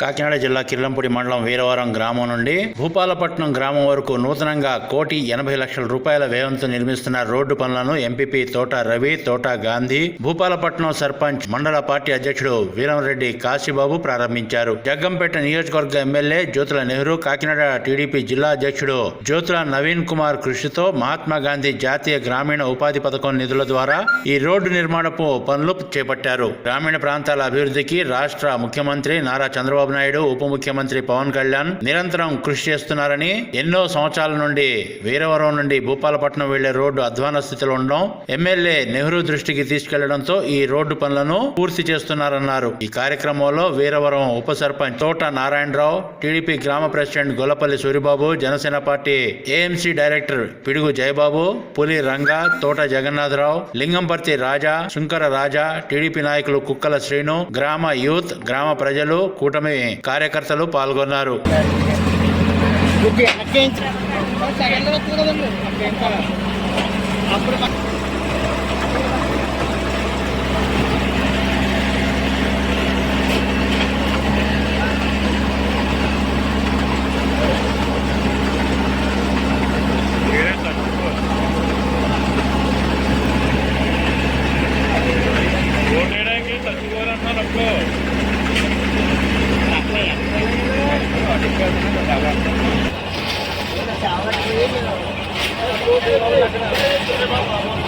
కాకినాడ జిల్లా కిర్లంపూడి మండలం వీరవరం గ్రామం నుండి భూపాలపట్నం గ్రామం వరకు నూతనంగా కోటి ఎనభై లక్షల రూపాయల వ్యయంతో నిర్మిస్తున్న రోడ్డు పనులను ఎంపీపీ తోట రవి తోట గాంధీ భూపాలపట్నం సర్పంచ్ మండల పార్టీ అధ్యక్షుడు వీరంరెడ్డి కాశీబాబు ప్రారంభించారు. జగ్గంపేట నియోజకవర్గ ఎమ్మెల్యే జ్యోతుల నెహ్రూ కాకినాడ టీడీపీ జిల్లా అధ్యక్షుడు జ్యోతుల నవీన్ కుమార్ కృషితో మహాత్మా గాంధీ జాతీయ గ్రామీణ ఉపాధి పథకం నిధుల ద్వారా ఈ రోడ్డు నిర్మాణపు పనులు చేపట్టారు. గ్రామీణ ప్రాంతాల అభివృద్ధికి రాష్ట్ర ముఖ్యమంత్రి నారా చంద్రబాబు నాయుడు ఉప ముఖ్యమంత్రి పవన్ కళ్యాణ్ నిరంతరం కృషి చేస్తున్నారని ఎన్నో సంవత్సరాల నుండి వీరవరం నుండి భూపాలపట్నం వెళ్ళే రోడ్డు అధ్వాన స్థితిలో ఉండడం ఎమ్మెల్యే నెహ్రూ దృష్టికి తీసుకెళ్ళడంతో ఈ రోడ్డు పనులను పూర్తి చేస్తున్నారన్నారు. ఈ కార్యక్రమంలో వీరవరం ఉప సర్పంచ్ తోట నారాయణరావు టీడీపీ గ్రామ president Gollapalli Suribabu Janasena party AMC director Pidugu Jayababu Puli Ranga Thota Jagannatharao Lingamparthi Raja Sunkara Raja TDP నాయకులు కుక్కల శ్రీను గ్రామ యూత్ గ్రామ ప్రజలు కూటమి కార్యకర్తలు పాల్గొన్నారు. ఓటేయడానికి Thank you.